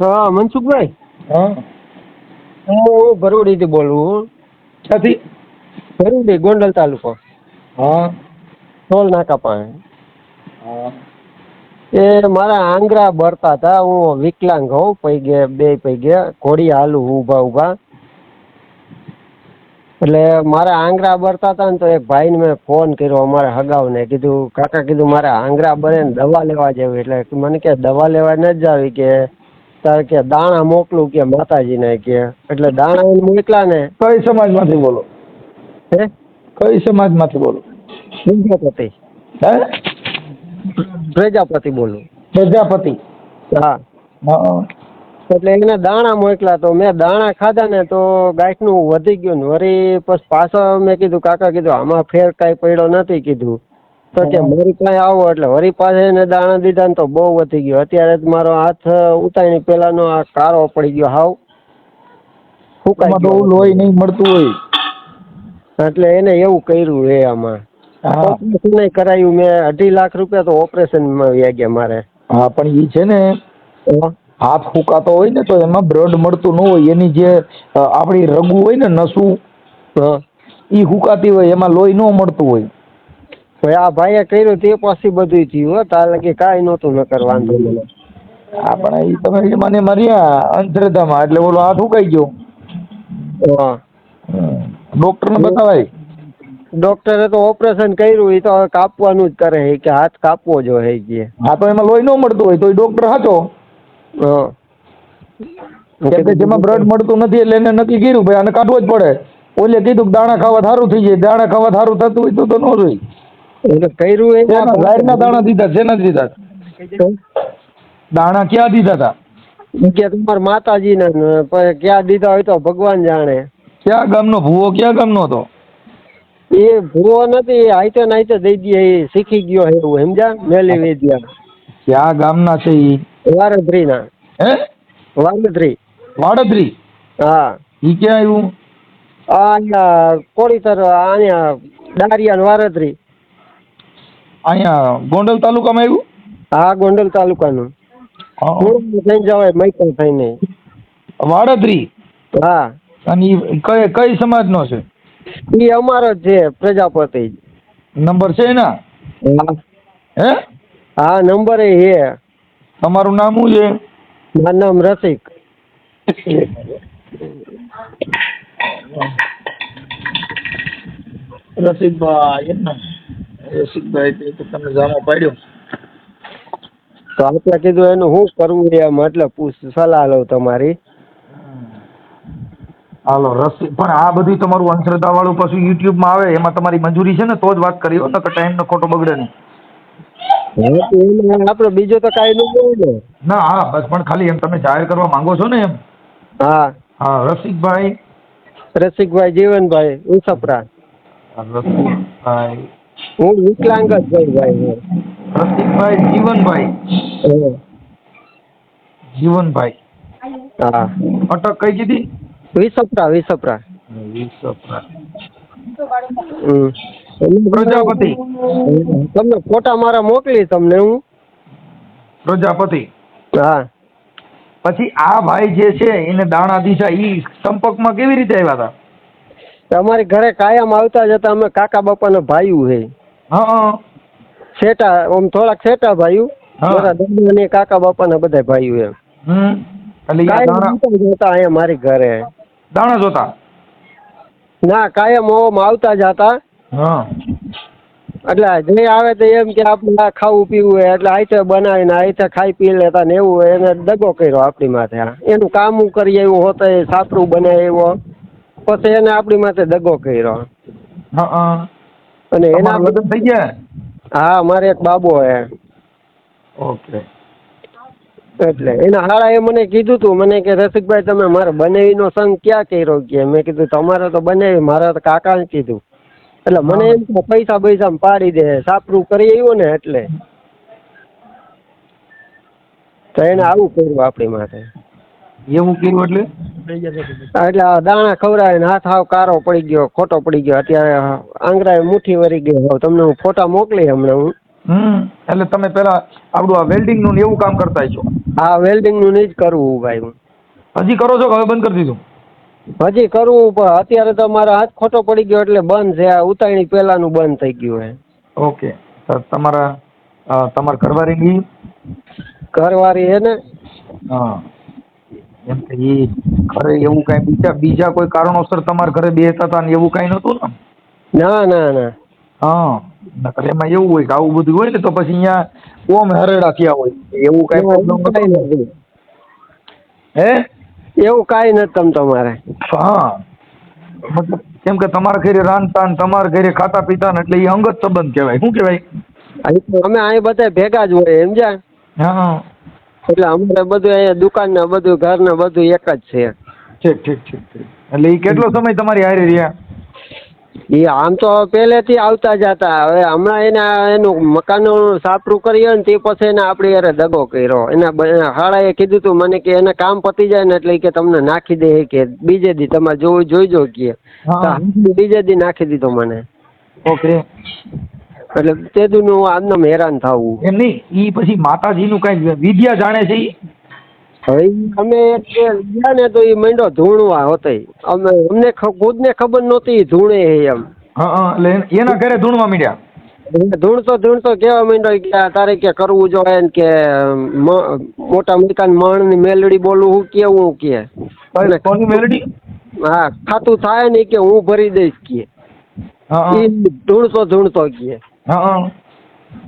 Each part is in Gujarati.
હા મનસુખભાઈ? હા. હું ભરૂડીથી બોલું ક્યાંથી? ભરૂડી ગોંડલ તાલુકો. હા. ટોલ નાકા પાસે. હા. એ મારા આંગળા બરતા હતા. હું વિકલાંગ હોઉં પૈગે બે પૈગે. ઘોડી હાલું ઊભા ઊભા. એટલે મારા આંગળા બરતા હતા ને તો એક ભાઈને મેં ફોન કર્યો અમારા હગાવને કીધું કાકા કીધું મારે આંગળા બને ને દવા લેવા જવી. એટલે મને કે દવા લેવા ન જાવી કે? તારે કે દાણા મોકલું કે માતાજીને કે? એટલે દાણા મોકલા ને. કઈ સમાજમાંથી બોલો? હે? કઈ સમાજમાંથી બોલો? પ્રજાપતિ. હે? પ્રજાપતિ બોલું. પ્રજાપતિ? હા. હા. એટલે એને દાણા મોકલા તો મેં દાણા ખાધા ને તો ગાંઠનું વધી ગયું ને વળી પછી પાછો મેં કીધું કાકા કીધું આમાં ફેર કાંઈ પડ્યો નથી કીધું. તો કે મારી પાસે આવો એટલે વળી પાસે એને દાણા દીધા ને તો બહુ વધી ગયો. અત્યારે મારો હાથ ઉતારીને પેલાનો આ કારો પડી ગયો હાવ. ફૂંકાઈ ગયો. લોહી નહીં મળતું હોય. એટલે એને એવું કર્યું એ આમાં. ઓપરેશન નહીં કરાયું મેં અઢી લાખ રૂપિયા તો ઓપરેશનમાં વ્યા ગયા મારે. હા પણ એ છે ને હાથ ફૂંકાતો હોય ને તો એમાં બ્લડ મળતું ન હોય. એની જે આપણી રગુ હોય ને નસું એ હુકાતી હોય એમાં લોહી ન મળતું હોય. ભાઈ આ ભાઈએ કર્યું તે પાછી બધું થયું હો. તારે કે કાંઈ નહોતું ન કરવાનું મને હા પણ એ તમે મને મર્યા અંધશ્રદ્ધામાં એટલે બોલો હાથ હુકાઈ ગયો. ડોક્ટર ડોક્ટરને બતાવાય. ડોક્ટરે તો ઓપરેશન કર્યું એ તો હવે કાપવાનું જ કરે છે કે હાથ કાપવો જો હે કે. હા તો એમાં લોહી ન મળતું હોય તો એ ડોક્ટર સાચો હા કેમ કે જેમાં બ્લડ મળતું નથી એટલે એને નક્કી કર્યું ભાઈ આને કાઢવો જ પડે. ઓલે કીધું દાણા ખાવા સારું થઈ જાય. દાણા ખાવા સારું થતું હોય તો તો ન જોઈ. એટલે કર્યું એ? ઝાડના દાણા દીધા શેના દીધા? દાણા ક્યાં દીધા હતા કે તમાર માતાજી ને ક્યાં દીધા હોય તો ભગવાન જાણે. ક્યાં ગામનો ભૂવો ક્યાં ગામનો હતો? એ ભૂવો નથી આઈતે હાઈતે ને હાઈતે દઈ દે એ શીખી ગયો છે એવું સમજા મેલી વિદ્યા ક્યાં ગામના છે ઈ? વારધ્રીના હે વારદ્રી વાડદ્રી હા ઈ ક્યાં આવ્યું આ અહીંયા કોળીતર અહીંયા ડારિયા ને વારધ્રી અહીંયા ગોંડલ તાલુકામાં આવ્યું હા ગોંડલ તાલુકાનું થઈને જવાય મૈકલ થઈને વાડદ્રી હા અને ઈ કઈ કઈ સમાજનો છે એ અમારો જ છે પ્રજાપતિ નંબર છે એના હા હે હા નંબર એ છે તમારું નામ શું છે? મારું નામ રસિક. રસિકભાઈ એમ ને. રસિકભાઈ તે તમે જામો પાડ્યો. તો આપણે કીધું એનું શું કરવું એમ એટલે પૂછ સલાહ લઉં તમારી. હાલો રસિક પણ આ બધું તમારું અંધશ્રદ્ધા વાળું પાછું યુટ્યુબમાં આવે એમાં તમારી મંજૂરી છે ને તો જ વાત કરી હો નકર ટાઈમ નો ખોટો બગડે નહીં. હા બીજો તો કાઈ નહીં ને. ના હા બસ પણ ખાલી એમ તમે જાહેર કરવા માંગો છો ને એમ. હા. હા રસિકભાઈ? રસિકભાઈ જીવનભાઈ ઉસપરા. રસિકભાઈ. હું વિકલાંગ જ છું ભાઈ. રસિકભાઈ જીવનભાઈ. જીવનભાઈ. હા. અટક કઈ કીધી? વિસપરા વિસપરા. વિસપરા. હમ. પ્રજાપતિ. તમને ફોટા મારા મોકલી તમને હું. પ્રજાપતિ. હા. પછી આ ભાઈ જે છે એને દાણા દિશા ઈ સંપર્કમાં કેવી રીતે આવ્યા હતા? અમારી ઘરે કાયમ આવતા જતા અમે કાકા બાપાના ભાઈઓ હા. સેટા આમ થોડાક સેટા ભાઈઓ મારા દાદા અને કાકા બાપાના બધા ભાઈઓ એમ. જોતા એટલે દાણા આવતા અહીંયા મારી ઘરે. દાણા જોતા? ના કાયમ ઓમ આવતા જતા હા. એટલે જે આવે તો એમ કે આપણે આ ખાવું પીવું હોય એટલે આઈતે બનાવીને આઈતે ખાઈ પી લેતા ને એવું હોય એને દગો કર્યો આપણી માથે. એનું કામ કરીએ એવું હોત એ સાપરું બને એવો પછી એને આપણી માથે દગો કર્યો. હા અને એના લગ્ન થઈ ગયા? હા મારે એક બાબો હે. ઓકે. એટલે એના એ મને કીધું તું મને કે રસિકભાઈ તમે મારે બનેવીનો સંગ ક્યાં કર્યો કે? મેં કીધું તમારે તો બનાવી મારા તો કાકાને કીધું. એટલે મને એમ કે પૈસા પૈસા પાડી દે સાપરું કરી આવ્યો ને એટલે. તો એને આવું કર્યું આપણી માટે એવું કર્યું એટલે? એટલે દાણા દાણા ખવડાવીને હાથ હાવ કારો પડી ગયો ખોટો પડી ગયો. અત્યારે આંગળા મુઠ્ઠી વરી ગયો તમને હું ફોટા મોકલી હમણાં હું. હમ એટલે તમે પેલા આપણું આ વેલ્ડિંગનું એવું કામ કરતા છો? હા વેલ્ડિંગનું નહીં જ કરવું ભાઈ હું. હજી કરો છો કે હવે બંધ કરી દીધું? હજી કરવું પણ અત્યારે તો મારો હાથ ખોટો પડી ગયો એટલે બંધ છે. આ ઉતાવળી પહેલાનું બંધ થઈ ગયું છે. ઓકે. સર તમારા તમારા ઘરવારી ની ઘરવારી છે ને? હા. એમ કે એ ઘરે એવું કાંઈ બીજા બીજા કોઈ કારણોસર તમારા ઘરે બેસતા હતા ને એવું કાંઈ નહોતું ને? ના ના ના. હા. નકર એમાં એવું હોય કે આવું બધું હોય ને તો પછી અહીંયા ઓમ હરેડા થયા હોય. એવું કાંઈ? નથી. હે? એવું કાંઈ નથી તમ તમારે. હા. મતલબ કેમ કે તમારા ઘરે રાંધતા તમારા ઘરે ખાતા પીતા ને એટલે એ અંગત સંબંધ કહેવાય. શું કહેવાય? અમે અહીં બધા ભેગા જ હોય સમજ્યા? હા. એટલે અમારે બધું અહીંયા દુકાન ને બધું ઘર ને બધું એક જ છે. ઠીક ઠીક ઠીક ઠીક. એટલે એ કેટલો સમય તમારી હારે રહ્યા? એ આમ તો પહેલેથી આવતા જતા હવે હમણાં એના એનું મકાનનું સાપરું કર્યું ને તે પછી એને આપણી યારે દગો કર્યો. એના હાળાએ કીધું તું મને કે એને કામ પતી જાય ને એટલે કે તમને નાખી દે કે બીજે દી તમારે જોવું જોઈજો કે. બીજે દી નાખી દીધો મને. ઓકે. એટલે તે દુનું હું આમને હેરાન થવું. એમ નહીં એ પછી માતાજીનું કાંઈ વિદ્યા જાણે છે અમે ગયા ને તો એ મંડો ધૂણવા હોતે. અમે અમને ખુદને ખબર નહોતી ધૂણે હે એમ. હા એટલે એના ઘરે ધૂણવા મીડ્યા? ધૂણતો ધૂણતો કેવા માંડ્યો કે તારે કે કરવું જોઈએ ને કે મોટા મકાન મણની મેલડી બોલવું હું કેવું કે. મેલડી? હા ખાતું થાય ને કે હું ભરી દઈશ કે. ધૂણતો ધૂણતો કે. હા.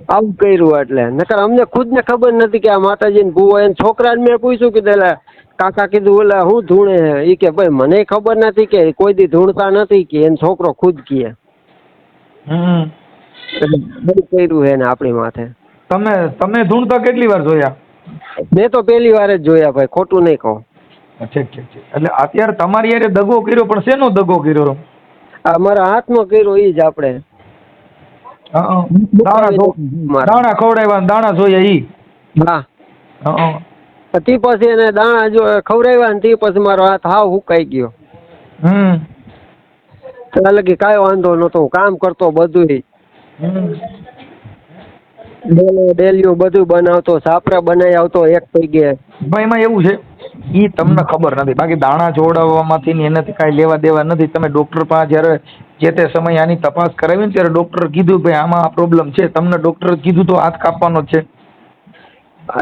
આવું કર્યું એટલે. નકર અમને ખુદ ને ખબર નથી કે આ માતાજીને ભૂવો એને છોકરાને મેં પૂછ્યું કે એટલે કાકા કીધું એટલે હું ધૂણે હે? ઈ કે ભાઈ મને ખબર નથી કે કોઈ દી ધૂણતા નથી કે એનો છોકરો ખુદ કે. એટલે બધું કર્યું હે ને આપણી માથે. તમે તમે ધૂણતા કેટલી વાર જોયા? મેં તો પહેલી વાર જ જોયા ભાઈ ખોટું નહીં કહું. ઠીક ઠીક ઠીક. એટલે અત્યારે તમારી યારે દગો કર્યો પણ શેનો દગો કર્યો? આ મારા હાથમાં કર્યો એ જ આપણે. દાણા દાણા ખવડાવ્યા દાણા જોઈએ ઈ. હા. તે પછી એને દાણા જો ખવડાવ્યા ને તે પછી મારો હાથ હાવ હુકાઈ ગયો. હમ. એટલે કે કાંઈ વાંધો નતો કામ કરતો બધું હમ. ડેલો ડેલિયું બધું બનાવતો સાપરા બનાવી આવતો એક ભાઈ એમાં એવું છે એ તમને ખબર નથી. બાકી દાણા જોડાવવામાંથી ને એનાથી કાંઈ લેવા દેવા નથી. તમે ડૉક્ટર પાસે જ્યારે જે તે સમયે આની તપાસ કરાવી ને ત્યારે ડૉક્ટર કીધું ભાઈ આમાં આ પ્રોબ્લેમ છે. તમને ડોક્ટર કીધું તો હાથ કાપવાનો છે.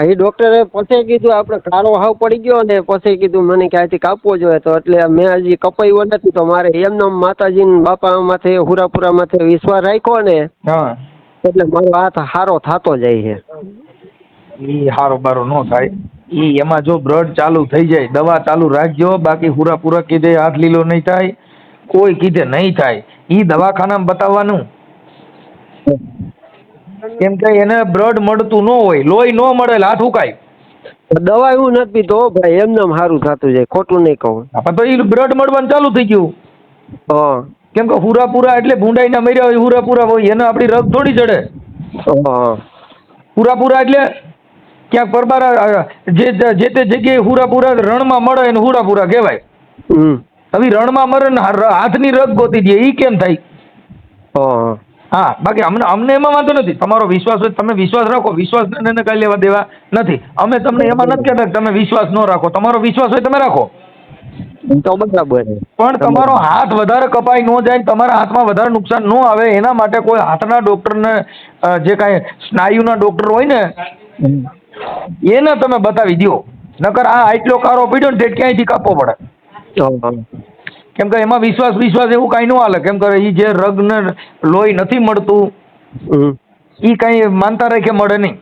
એ ડૉક્ટરે પછી કીધું આપણે કાળો હાવ પડી ગયો ને. પછી કીધું મને કે આથી કાપવો જોઈએ? તો એટલે મેં હજી કપાયો નથી તો મારે એમનો માતાજી ને બાપા માથે હુરાપુરા માથે વિશ્વાસ રાખ્યો ને. હા. એટલે મારો હાથ હારો થતો જાય છે. ઈ હારો બારો નો થાય. ઈ એમાં જો બ્લડ ચાલુ થઈ જાય દવા ચાલુ રાખજો બાકી પૂરા પૂરા કીધે હાથ લીલો નહીં થાય કોઈ કીધે નહીં થાય. ઈ દવાખાનામાં બતાવવાનું. કેમ કે એને બ્લડ મળતું ન હોય લોહી ન મળે હાથ ઉકાય દવા એવું નથી પીતો ભાઈ એમને સારું થતું જાય ખોટું નહીં કહું. તો ઈ બ્લડ મળવાનું ચાલુ થઈ ગયું. હા. કેમ કે હુરાપુરા એટલે ભૂંડાઈના મર્યા હોય હુરાપુરા હોય એને આપણી રગ થોડી ચડે હુરાપુરા એટલે ક્યાંક પરબારા જે જે તે જગ્યાએ હુરાપુરા રણમાં મળે એને હુરાપુરા કહેવાય. હમ. હવે રણમાં મરે ને હાથની રગ ગોતી દે એ કેમ થાય? હા. બાકી અમને અમને એમાં વાંધો નથી. તમારો વિશ્વાસ હોય તમે વિશ્વાસ રાખો વિશ્વાસ એને કાંઈ લેવા દેવા નથી. અમે તમને એમાં નથી કહેતા કે તમે વિશ્વાસ ન રાખો. તમારો વિશ્વાસ હોય તમે રાખો. તો બરાબર પણ તમારો હાથ વધારે કપાઈ ન જાય ને તમારા હાથમાં વધારે નુકસાન ન આવે એના માટે કોઈ હાથના ડોક્ટરને જે કાંઈ સ્નાયુના ડોક્ટર હોય ને એને તમે બતાવી દો નકર આ આટલો કારો પીડ્યો ને તે ક્યાંયથી કાપવો પડે. કેમ કે એમાં વિશ્વાસ વિશ્વાસ એવું કાંઈ ન હાલે. કેમ કે એ જે રગને લોહી નથી મળતું એ કાંઈ માનતા રાખે મળે નહીં.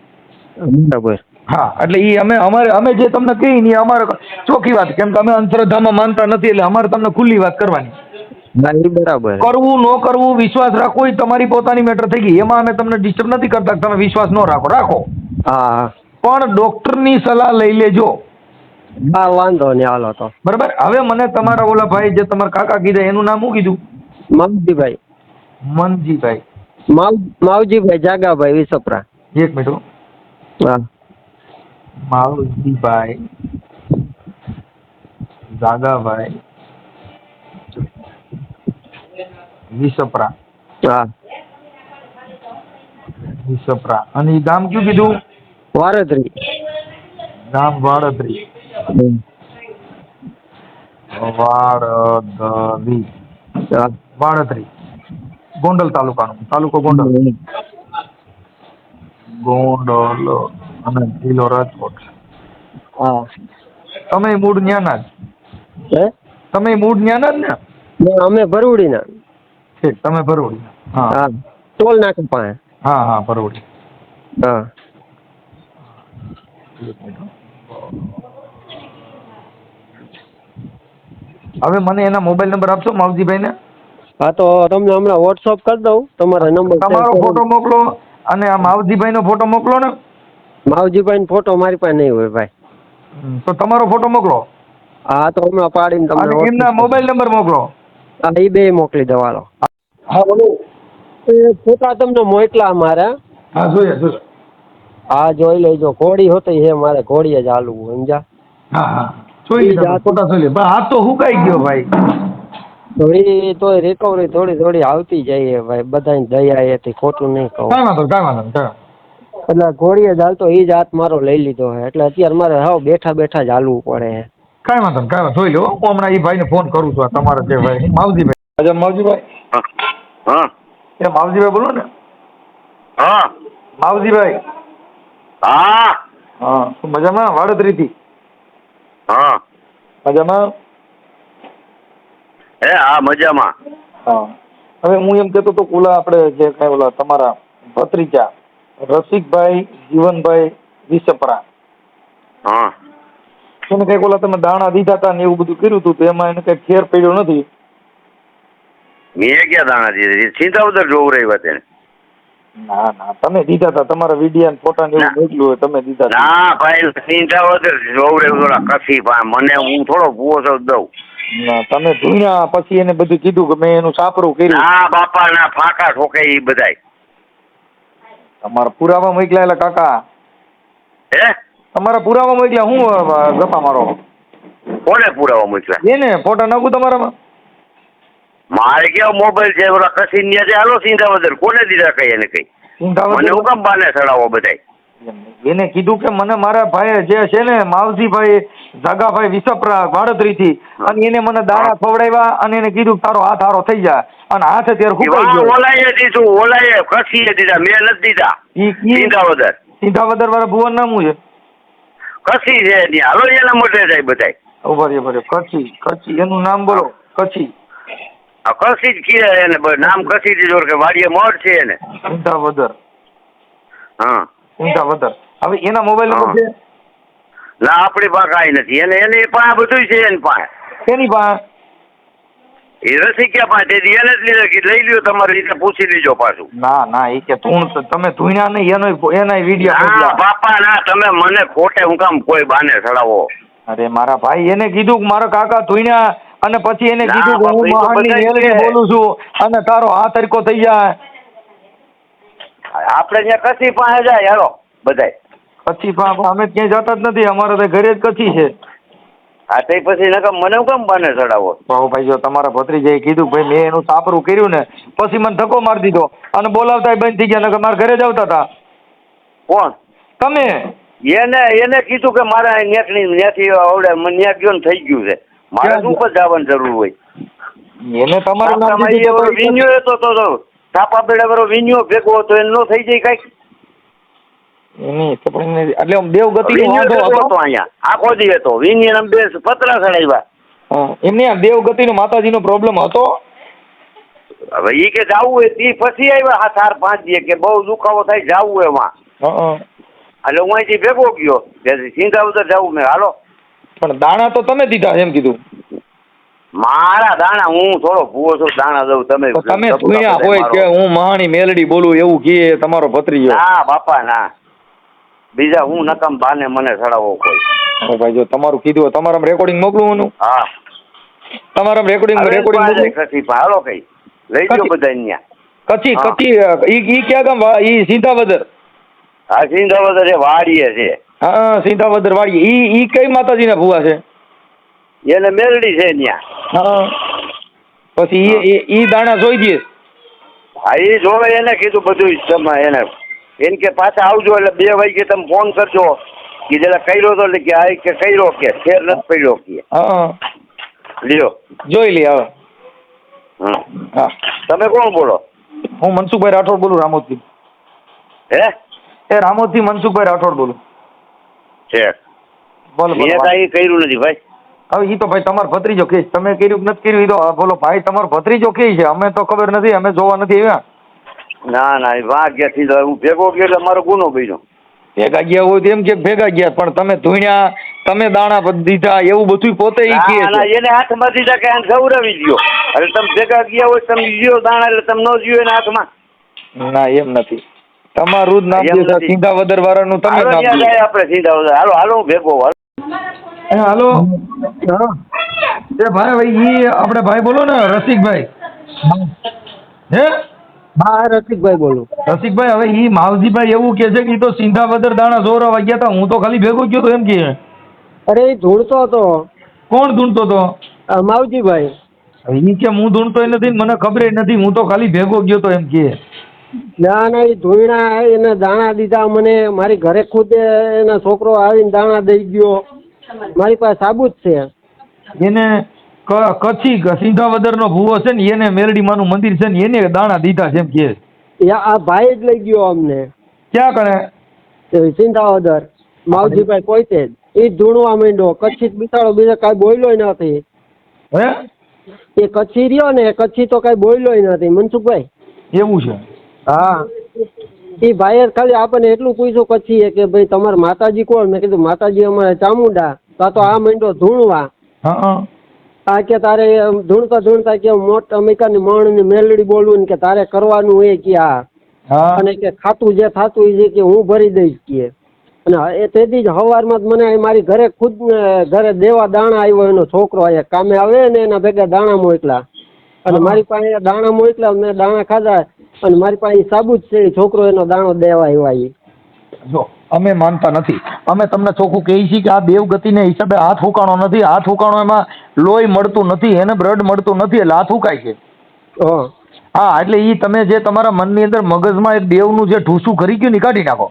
બરાબર. હા એટલે એ અમે અમારે અમે જે તમને કહી ને અમારે ચોખ્ખી વાત. કેમ કે અમે અંધશ્રદ્ધામાં માનતા નથી એટલે અમારે તમને ખુલ્લી વાત કરવાની. હા ઈ બરાબર. કરવું ન કરવું વિશ્વાસ રાખવો એ તમારી પોતાની મેટર થઈ ગઈ. એમાં અમે તમને ડિસ્ટર્બ નથી કરતા તમે વિશ્વાસ ન રાખો. રાખો. હા. પણ ડોક્ટરની સલાહ લઈ લેજો. હા વાંધો નહીં હાલો તો. બરાબર? હવે મને તમારા ઓલા ભાઈ જે તમારા કાકા કીધા એનું નામ શું કીધું? મનજીભાઈ મનજીભાઈ. માવ માવજીભાઈ જાગાભાઈ વિસપરા. એક મિનિટ હો. માવજીભાઈ જાગાભાઈ વિસપરા. હા. વિસપરા. અને ઈ ગામ કયું કીધું? વારદરી ગામ વાડદરી વાડદરી. વાડદરી ગોંડલ તાલુકાનું. તાલુકો ગોંડલ. ગોંડલ. અને જિલ્લો રાજકોટ. હા. તમે મૂળ ન્યાના જ હે? તમે મૂળ ન્યાના જ ને? ને અમે ભરૂડીના. ઠીક તમે ભરૂડી હા. હા ટોલ નાકા પાસે હા હા ભરૂડી. હા. હવે મને એના મોબાઈલ નંબર આપશો માવજીભાઈને? હા તો તમને હમણાં વોટ્સઅપ કરી દઉં. તમારા નંબર તમારો ફોટો મોકલો અને આ માવજીભાઈનો ફોટો મોકલો ને. માવજીભાઈ ફોટો મારી પાસે નહીં હોય ભાઈ. તો તમારો ફોટો મોકલો. હા તો હમણાં પાડીને તમને એમના મોબાઈલ નંબર મોકલો. હા એ બે મોકલી દેવાનો હા બોલો. એ ફોટા તમને મોકલા મારા હા જોઈએ જોઈએ. હા જોઈ લેજો. ઘોડી હોતી હે મારે ઘોડીએ જ હાલવું સમજા હા હા. જોઈ લીધા ફોટા જોઈ લે. હાથ તો હુકાઈ ગયો ભાઈ. તો એ તોય રિકવરી થોડી થોડી આવતી જાય ભાઈ. બધાની દયા એથી ખોટું નહીં કહું. કાંઈ વાંધો કાંઈ વાંધો એટલે ઘોડીએ ચાલતો એ જ હાથ મારો લઈ લીધો છે એટલે અત્યારે મારે હાવ બેઠા બેઠા જ હાલવું પડે છે. કાંઈ વાંધો કાંઈ વાંધો જોઈ લો હું હમણાં એ ભાઈને ફોન કરું છું તમારે તમારા જે ભાઈ માવજીભાઈ. અચ્છા માવજીભાઈ. હા. એ માવજીભાઈ બોલો ને. હા. માવજીભાઈ. હા. હા મજામાં? વાડોદરીથી હા. મજામાં? હે હા મજામાં. હા. હવે હું એમ કહેતો તો ઓલા આપણે જે કાંઈ ઓલા તમારા ભત્રીજા રસિકભાઈ જીવનભાઈ વિસપરા. હા. એને કંઈક ઓલા તમે દાણા દીધા હતા ને એવું બધું કર્યું હતું તો એમાં એને કઈ ફેર પડ્યો નથી? મેં ક્યાં દાણા દીધા? ઉધર જોવું રહી વાત એને. ના ના તમે દીધા હતા તમારા વિડીયા ને ફોટા ને એવું. મોકલ્યું હોય તમે દીધા ના ભાઈ ઉધર જોવું રહ્યું થોડા કસી પા મને હું થોડો ભૂવો છો દઉં. ના તમે ધૂણ્યા પછી એને બધું કીધું કે મેં એનું સાપરું કર્યું. હા બાપા ના ફાંકા ઠોકે એ બધાય. તમારા પુરાવા મોકલ્યા એટલે કાકા. હે? તમારા પુરાવા મોકલ્યા? હું ગપા મારો? કોને પુરાવા મૂક્યા એને ફોટા નાખું તમારામાં? મારે કેવો મોબાઈલ છે? ઓલા કસીન છે? હાલો ઉધર કોને દીધા કઈ એને કઈ? મને હું કામ બાને ચડાવો બધાય? એને કીધું કે મને મારા ભાઈ જે છે ને માવજીભાઈ જાગાભાઈ વિસપરા વાડોદરીથી અને એને મને દાણા ખવડાવ્યા અને એને કીધું તારો હાથ હારો થઈ જાય અને હાથ અત્યારે ગયો. ઓલાએ દીધું ઓલાઈએ કસીએ દીધા મેં નથી દીધા. ઉધર સિંધાવદર. વાળા ભુવન નામું છે? કસી છે ત્યાં હાલો એના મોટે જાય બધાય. ઉભરે રહ્યો, કચ્છી કચ્છી એનું નામ બોલો કચ્છી આ કસી જ કીધા એને નામ કસી દીધું કે વાડીએ મઢ છે એને. સિંધાવદર. હા. સિંધાવદર હવે એના મોબાઈલ નંબર છે ના આપણી પાસે કાંઈ નથી. એને એને પાસે બધું છે એની પાસે. એની પાસે. એ રસિક્યા પાસે? એને જ લીધો લઈ લ્યો તમારી રીતે પૂછી લેજો પાછું. ના ના એ કે તું તમે ધૂણ્યા નહીં એનો એના વીડિયો ના બાપા ના તમે મને ખોટે હું કામ કોઈ બાને ચડાવો અરે મારા ભાઈ એને કીધું કે મારા કાકા ધૂણ્યા અને પછી એને કીધું કે હું મહાની. બોલું છું અને તારો હાથ તરીકો થઈ જાય. આપણે ત્યાં કચ્છી પાસે જાય હાલો બધાય. કચ્છી પાસે અમે ક્યાંય જતા જ નથી અમારે તો ઘરે જ કચ્છી છે. આ તે પછી નકમ મને કેમ બને ચડાવો? ભાऊ ભાઈ જો તમારા ભત્રીજાએ કીધું ભાઈ મેં એનું સાપરું કર્યું ને પછી મને ધક્કો મારી દીધો. અને બોલાવતા બંધ થઈ ગયા નકર મારા ઘરે જ આવતા હતા. કોણ? તમે? એને એને કીધું કે મારે નેકની નેથી આવડે મને ન્યા ગયો ને થઈ ગયું છે. મારે શું પર જવાની જરૂર હોય? એને તમારે હતો તો થાપા બેડા વાળો વિન્યો ભેગો હતો એને નો થઈ જાય કંઈક. એની તો પણ એટલે આમ દેવ ગતિ વિન્યો વાંધો હતો? અહીંયા આખો દી હતો. વિન્યો બે પતરા ચડાવ્યા હા, એમને આ દેવ માતાજી નો પ્રોબ્લેમ હતો? હવે ઈ કે જાવું હોય તી પછી આવ્યા હા ચાર પાંચ દી કે બહુ દુખાવો થાય જાવું એમાં. એટલે હું અહીંથી ભેગો ગયો. જે સિંધા ઉધર જાવું મેં. હાલો. પણ દાણા તો તમે દીધા એમ કીધું. મારા દાણા હું થોડો ભૂવો છું દાણા દઉં તમે. તમે સુણ્યા હોય કે હું મહાણી મેલડી બોલું એવું કહે તમારો ભત્રીજો? ના બાપા ના. બીજા હું નકમ બાને મને ચડાવો કોઈ. ભાઈ જો તમારું કીધું તમારા રેકોર્ડિંગ મોકલું હું. હા તમારા રેકોર્ડિંગ રેકોર્ડિંગ મોકલું? પા, હાલો કઈ. લઈ કશી- બધા અહીંયા કચ્છી કચી કચ્છી ઈ ઈ ક્યાં ગામ ઈ સિંધાવદર? હા સિંધા એ વાડીએ છે. હા સિંધાવદર વાડી ઈ ઈ કઈ માતાજીના ભુવા છે? એને મેલડી છે ત્યાં હા. પછી એ ઈ- ઈ દાણા જોઈ દે. હા એ જોવે એને કીધું બધું તમે એને. એને કે પાછા આવજો એટલે બે વાગે તમે ફોન કરજો કે જરા કર્યો તો એટલે કે આ કે કર્યો કે ફેર નથી પડ્યો કે. હા. લ્યો. જોઈ લે હવે. હા. તમે કોણ બોલો? હું મનસુખભાઈ રાઠોડ બોલું રામોદથી હે? એ રામોદથી મનસુખભાઈ રાઠોડ બોલું. છે. બોલો મેં કાંઈ કર્યું નથી ભાઈ. હવે એ તો ભાઈ તમારો ભત્રીજો કે તમે કર્યું કે નથી કર્યું એ તો બોલો ભાઈ તમારો ભત્રીજો કે છે? અમે તો ખબર નથી અમે જોવા નથી આવ્યા. ના ના એ તો હું ભેગો ગયો એટલે મારો ગુનો બન્યો. ભેગા ગયા હોય તો એમ કે ભેગા ગયા પણ તમે ધૂણ્યા તમે દાણા દીધા એવું બધું પોતે ઈ એને હાથમાં દીધા કે ગૌરવી ગયો એટલે તમે ભેગા ગયા હોય તમે લ્યો દાણા એટલે તમે ન જ્યો એના હાથમાં. ના એમ નથી. તમારું જ નામ એમ દે સિંધાવદર વાળાનું તમે નામ આપણે સીધા બધા. હાલો હાલો ભેગો હાલો એ હાલો. એ ભાઈ ભાઈ ઈ આપણે ભાઈ બોલો ને રસિકભાઈ. હે? હા રસિકભાઈ બોલો. રસિકભાઈ હવે ઈ માવજીભાઈ એવું કે છે કે ઈ તો સિંધાવદર દાણા જોરવા વાગ્યા હતા હું તો ખાલી ભેગો ગયો તો એમ કે. અરે એ ધૂળતો હતો. કોણ ધૂણતો તો આ માવજીભાઈ. ઈ કે હું ધૂણતો નથી મને ખબર નથી હું તો ખાલી ભેગો ગયો તો એમ કે. ના ના એ ધોઈણા એને દાણા દીધા મને મારી ઘરે ખુદ એના છોકરો આવીને દાણા દઈ ગયો. મારી પાસે સાબુત છે. એને કચ્છી સિંધાવદર નો ભૂવો છે ને એને મેરડીમાનું મંદિર છે ને એને દાણા દીધા છે એમ કે આ ભાઈ જ લઈ ગયો અમને. ક્યાં કણે? સિંધાવદર. માવજીભાઈ જ. એ ધૂણવા માંડ્યો. કચ્છી બિચારો બીજો કાંઈ બોલ્યો નથી. હે? એ કચ્છી રહ્યો ને કચ્છી તો કાંઈ બોલ્યો નથી. મનસુખભાઈ? એવું છે? હા. એ ભાઈએ ખાલી આપણને એટલું પૂછ્યું પછી કે ભાઈ તમારા માતાજી કોણ? મેં કીધું માતાજી અમારે ચામુંડા. તા તો આ મંડો ધૂણવા. આ કે તારે ધૂણતા ધૂણતા કે મોટ અમેરિકાની મણની મેલડી બોલવું ને કે તારે કરવાનું એ કે આ. અને કે ખાતું જે થાતું જે કે હું ભરી દઈશ કે. અને એ તેથી જ સવારમાં મને મારી ઘરે ખુદ ને ઘરે દેવા દાણા આવ્યો એનો છોકરો અહીંયા કામે આવે ને એના ભેગા દાણા મોકલા. અને મારી પાસે દાણા મોકલા મેં દાણા ખાધા. અને મારી પાસે સાબુત છે છોકરો એનો દાણો દેવા આવ્યા ઈ જો અમે માનતા નથી. અમે તમને ચોખ્ખું કહીએ છીએ કે આ દેવ ગતિને હિસાબે હાથ હુકાણો નથી. હાથ હુકાણો એમાં લોહી મળતું નથી એને બ્લડ મળતું નથી એટલે હાથ હુકાય છે. હં. એટલે એ તમે જે તમારા મનની અંદર મગજમાં એક દેવનું જે ઠૂસું કરી ગયું ને કાઢી નાખો.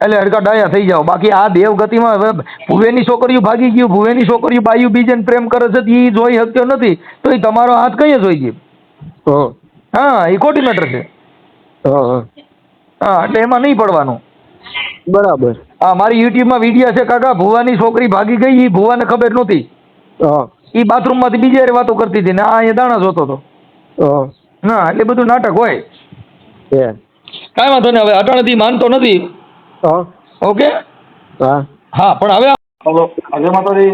એટલે હડકા ડાયા થઈ જાઓ. બાકી આ દેવ ગતિમાં હવે ભુવેની છોકરીઓ ભાગી ગયું ભુવેની છોકરીઓ બાયું બીજાને પ્રેમ કરે છે એ જોઈ શક્યો નથી. તો એ તમારો હાથ કઈ જોઈ ગયો હં. એ કોટી મેટર છે. હં, હં. હા એટલે એમાં નહીં પડવાનું. બરાબર. હા મારી યુટ્યુબમાં વીડિયો છે કાકા ભુવાની છોકરી ભાગી ગઈ એ ભુવાને ખબર નહોતી. હં. એ બાથરૂમમાંથી બીજી હારે વાતો કરતી હતી ને આ અહીંયા દાણા જોતો હતો. હં. ના એટલે બધું નાટક હોય. કાંઈ વાંધો નહીં હવે અટાણથી માનતો નથી. હં. ઓકે? હા. હા પણ હવે અજય માતાજી.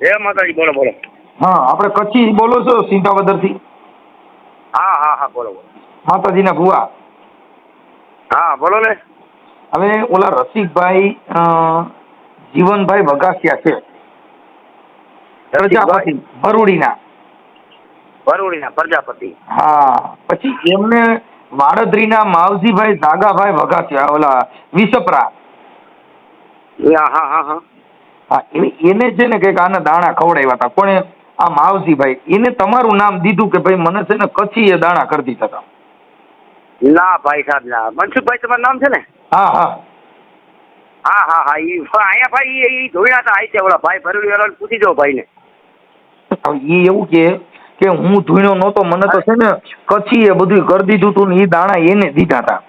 હે માતાજી બોલો બોલો. હા આપણે કચ્છી બોલો છો સિંધાવદરથી? હા હા હા બોલો બોલો. માતાજીના ભુવા. હા બોલો ને. હવે ઓલા રસિકભાઈ જીવનભાઈ વઘાસિયા છે. પ્રજાપતિ ભરૂડીના. ભરૂડીના પ્રજાપતિ. હા પછી એમને વાડદરીના માવજીભાઈ દાગાભાઈ વગાસિયા ઓલા વિસપરા. હા હા હા હા. એને છે ને કંઈક આના દાણા ખવડાવ્યા હતા. કોણે આ માવજીભાઈ એને તમારું નામ દીધું કે ભાઈ મને છે ને કચ્છી એ દાણા કરી દીધા હતા. ના ભાઈ સાહેબ ના. મનસુખભાઈ તમારું નામ છે ને? હા હા. હા હા હા. ઈ અહીંયા ભાઈ એ ધોયા હતા આઈ છે ઓલા ભાઈ ભરેલી વાળાને પૂછી જાઓ ભાઈને. એ એવું કે કે હું ધૂણ્યો નહોતો મને તો છે ને કચ્છી એ બધું કરી દીધું તું ને એ દાણા એને દીધા હતા.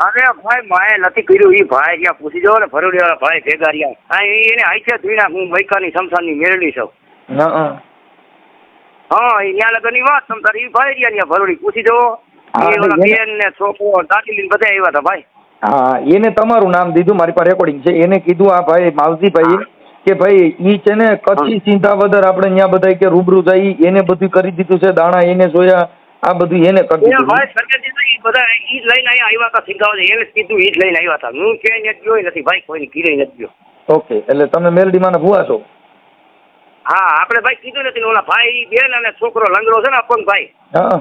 અરે ભાઈ માએ નથી કર્યું. એ ભાઈ ત્યાં પૂછી જાવ ને ભરેલી વાળા ભાઈ ભેગા રહ્યા. હા એને આઈ છે ધોયા હું મૈકાની સમસાની મેળવી છું. હં, હં. ઈ લગનની વાત તમ તારે ભાઈ રહ્યા ન્યા ભરોડી. પૂછી દો એ ઓલા એને- બેન ને છોકરો દાદી લઈને બધા આવ્યા હતા ભાઈ. હા એને તમારું નામ દીધું મારી પાસે રેકોર્ડિંગ છે. એને કીધું આ ભાઈ માવજીભાઈ કે ભાઈ ઈ છે ને કચ્છી સિંધાવદર આપણે અહીંયા બધા કે રૂબરૂ જાય એને બધું કરી દીધું છે દાણા એને જોયા આ બધું એને કરી દીધું ભાઈ સરકારજી ઈ બધા ઈ લઈને આવ્યા હતા સિંગાવા એને કીધું ઈ જ લઈને આવ્યા હતા. હું ક્યાંય નથી ગયો નથી ભાઈ કોઈની કીરે નથી ગયો. ઓકે એટલે તમે મેલડીમાં ભૂવા છો? હા આપણે ભાઈ કીધું નથી ઓલા ભાઈ બેન અને છોકરો લંગડો છે ને અપંગ ભાઈ. હા.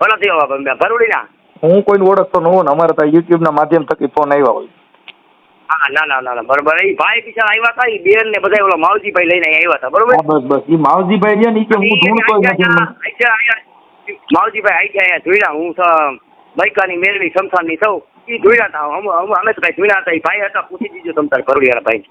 ભલા થયો ભરૂડીના? હું કોઈને ઓળખતો ન હોઉં ને અમારે ત્યાં યુટ્યુબના માધ્યમ થકી ફોન આવ્યા હોય. હા ના ના ના ના બરોબર. એ ભાઈ પીછા આવ્યા હતા એ બેન ને બધા ઓલા માવજી ભાઈ લઈને આવ્યા હતા બરોબર? બસ બસ. એ માવજીભાઈ રહ્યા ને કે હું ધૂણતો કોઈ નથી માવજીભાઈ આઈ ગયા અહીંયા જોયા હું મૈકાની મેળવી સમસાની સૌ. ઈ જોયા હતા. અમે અમે અમે તો કઈ જોયા હતા. એ ભાઈ હતા પૂછી દીજો તમ તાર કરોડિયાના ભાઈ